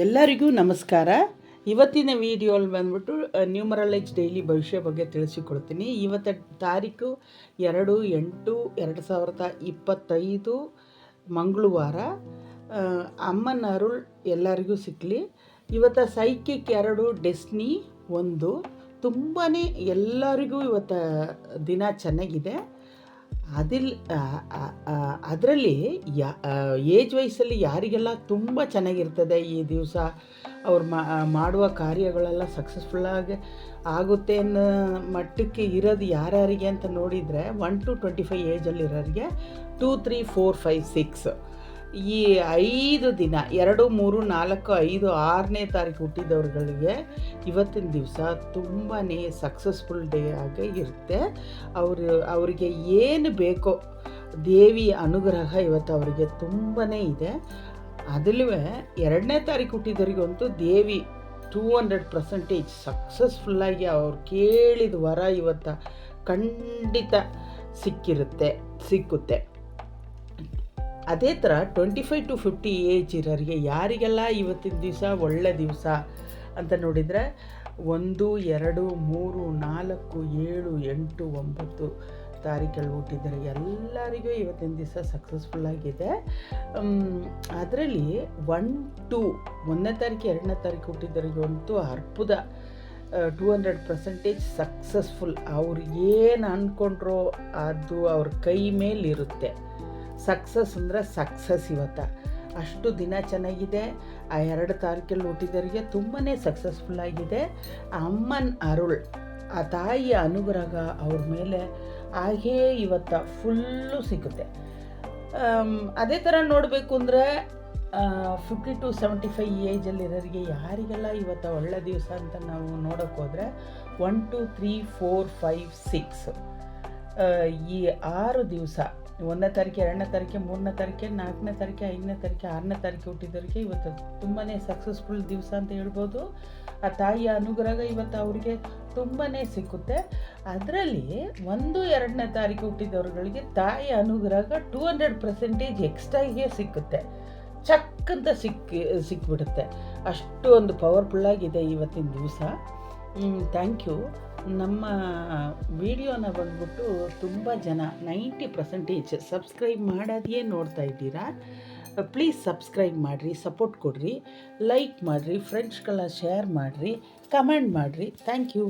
ಎಲ್ಲರಿಗೂ ನಮಸ್ಕಾರ. ಇವತ್ತಿನ ವಿಡಿಯೋಲ್ಲಿ ಬಂದ್ಬಿಟ್ಟು ನ್ಯೂಮರಲೈಜ್ ಡೈಲಿ ಭವಿಷ್ಯ ಬಗ್ಗೆ ತಿಳಿಸಿಕೊಡ್ತೀನಿ. ಇವತ್ತ ತಾರೀಕು ಎರಡು ಎಂಟು ಎರಡು ಸಾವಿರದ ಇಪ್ಪತ್ತೈದು ಮಂಗಳವಾರ ಅಮ್ಮನ ಅರುಳ್ ಎಲ್ಲರಿಗೂ ಸಿಕ್ಕಲಿ ಇವತ್ತ ಸೈಕಿಕ್ ಎರಡು, ಡೆಸ್ನಿ ಒಂದು. ತುಂಬಾ ಎಲ್ಲರಿಗೂ ಇವತ್ತ ದಿನ ಚೆನ್ನಾಗಿದೆ. ಅದಿಲ್ ಅದರಲ್ಲಿ ಯಾ ಏಜ್ ವಯಸ್ಸಲ್ಲಿ ಯಾರಿಗೆಲ್ಲ ತುಂಬ ಚೆನ್ನಾಗಿರ್ತದೆ ಈ ದಿವಸ ಅವ್ರು ಮಾಡುವ ಕಾರ್ಯಗಳೆಲ್ಲ ಸಕ್ಸಸ್ಫುಲ್ಲಾಗಿ ಆಗುತ್ತೆ ಅನ್ನೋ ಮಟ್ಟಕ್ಕೆ ಇರೋದು ಯಾರ್ಯಾರಿಗೆ ಅಂತ ನೋಡಿದರೆ one to twenty five ಏಜಲ್ಲಿರೋರಿಗೆ two three four five six ಈ ಐದು ದಿನ, ಎರಡು, ಮೂರು, ನಾಲ್ಕು, ಐದು, ಆರನೇ ತಾರೀಕು ಹುಟ್ಟಿದವ್ರುಗಳಿಗೆ ಇವತ್ತಿನ ದಿವಸ ತುಂಬಾ ಸಕ್ಸಸ್ಫುಲ್ ಡೇ ಆಗಿ ಇರುತ್ತೆ. ಅವರು, ಅವರಿಗೆ ಏನು ಬೇಕೋ ದೇವಿಯ ಅನುಗ್ರಹ ಇವತ್ತು ಅವರಿಗೆ ತುಂಬಾ ಇದೆ. ಅದಲ್ಲೂ ಎರಡನೇ ತಾರೀಕು ಹುಟ್ಟಿದವರಿಗಂತೂ ದೇವಿ ಟೂ ಹಂಡ್ರೆಡ್ ಪರ್ಸೆಂಟೇಜ್ ಸಕ್ಸಸ್ಫುಲ್ಲಾಗಿ ಅವ್ರು ಕೇಳಿದ ವರ ಇವತ್ತು ಖಂಡಿತ ಸಿಕ್ಕಿರುತ್ತೆ, ಸಿಕ್ಕುತ್ತೆ. ಅದೇ ಥರ twenty five to fifty age ಇರೋರಿಗೆ ಯಾರಿಗೆಲ್ಲ ಇವತ್ತಿನ ದಿವಸ ಒಳ್ಳೆ ದಿವಸ ಅಂತ ನೋಡಿದರೆ ಒಂದು, ಎರಡು, ಮೂರು, ನಾಲ್ಕು, ಏಳು, ಎಂಟು, ಒಂಬತ್ತು ತಾರೀಕಲ್ಲಿ ಹುಟ್ಟಿದ್ದಾರೆ. ಎಲ್ಲರಿಗೂ ಇವತ್ತಿನ ದಿವಸ ಸಕ್ಸಸ್ಫುಲ್ಲಾಗಿದೆ ಅದರಲ್ಲಿ ಒನ್ ಟು ಒಂದನೇ ತಾರೀಕು, ಎರಡನೇ ತಾರೀಕು ಹುಟ್ಟಿದವರಿಗಂತೂ ಅರ್ಬುದ ಟೂ ಹಂಡ್ರೆಡ್ ಪರ್ಸೆಂಟೇಜ್ ಸಕ್ಸಸ್ಫುಲ್ ಅವ್ರು ಏನು ಅಂದ್ಕೊಂಡ್ರೋ ಅದು ಅವ್ರ ಕೈ ಮೇಲಿರುತ್ತೆ. ಸಕ್ಸಸ್ ಅಂದರೆ ಸಕ್ಸಸ್ ಇವತ್ತ. ಅಷ್ಟು ದಿನ ಚೆನ್ನಾಗಿದೆ. ಆ ಎರಡು ತಾರೀಕಲ್ಲಿ ಹುಟ್ಟಿದವರಿಗೆ ತುಂಬಾ ಸಕ್ಸಸ್ಫುಲ್ ಆಗಿದೆ. ಅಮ್ಮನ ಅರುಳ್, ಆ ತಾಯಿಯ ಅನುಗ್ರಹ ಅವ್ರ ಮೇಲೆ ಹಾಗೇ ಇವತ್ತ ಫುಲ್ಲು ಸಿಗುತ್ತೆ. ಅದೇ ಥರ ನೋಡಬೇಕು ಅಂದರೆ ಫಿಫ್ಟಿ ಟು ಸೆವೆಂಟಿ ಫೈವ್ ಏಜಲ್ಲಿರೋರಿಗೆ ಯಾರಿಗೆಲ್ಲ ಇವತ್ತು ಒಳ್ಳೆ ದಿವಸ ಅಂತ ನಾವು ನೋಡೋಕೆ ಹೋದರೆ one two three four five six ಈ ಆರು ದಿವಸ ಒಂದನೇ ತಾರೀಕು, ಎರಡನೇ ತಾರೀಕು, ಮೂರನೇ ತಾರೀಕು, ನಾಲ್ಕನೇ ತಾರೀಕು, ಐದನೇ ತಾರೀಕು, ಆರನೇ ತಾರೀಕು ಹುಟ್ಟಿದವರಿಗೆ ಇವತ್ತು ತುಂಬಾ ಸಕ್ಸಸ್ಫುಲ್ ದಿವಸ ಅಂತ ಹೇಳ್ಬೋದು. ಆ ತಾಯಿಯ ಅನುಗ್ರಹ ಇವತ್ತು ಅವರಿಗೆ ತುಂಬಾ ಸಿಕ್ಕುತ್ತೆ. ಅದರಲ್ಲಿ ಒಂದು, ಎರಡನೇ ತಾರೀಕು ಹುಟ್ಟಿದವ್ರುಗಳಿಗೆ ತಾಯಿಯ ಅನುಗ್ರಹ ಟೂ ಹಂಡ್ರೆಡ್ ಪರ್ಸೆಂಟೇಜ್ ಎಕ್ಸ್ಟ್ರಾಗೆ ಸಿಕ್ಕುತ್ತೆ. ಚಕ್ ಅಂತ ಸಿಕ್ಕಿ, ಸಿಕ್ಬಿಡುತ್ತೆ. ಅಷ್ಟು ಒಂದು ಪವರ್ಫುಲ್ಲಾಗಿದೆ ಇವತ್ತಿನ ದಿವಸ. ಥ್ಯಾಂಕ್ ಯು ನಮ್ಮ ವಿಡಿಯೋನ ಬಂದ್ಬಿಟ್ಟು ತುಂಬ ಜನ, ನೈಂಟಿ ಪರ್ಸೆಂಟೇಜ್ ಸಬ್ಸ್ಕ್ರೈಬ್ ಮಾಡೋದೇ ನೋಡ್ತಾ ಇದ್ದೀರಾ? ಪ್ಲೀಸ್ ಸಬ್ಸ್ಕ್ರೈಬ್ ಮಾಡಿರಿ, ಸಪೋರ್ಟ್ ಕೊಡಿರಿ, ಲೈಕ್ ಮಾಡಿರಿ, ಫ್ರೆಂಡ್ಸ್ಗಳ ಶೇರ್ ಮಾಡಿರಿ, ಕಮೆಂಟ್ ಮಾಡಿರಿ. Thank you.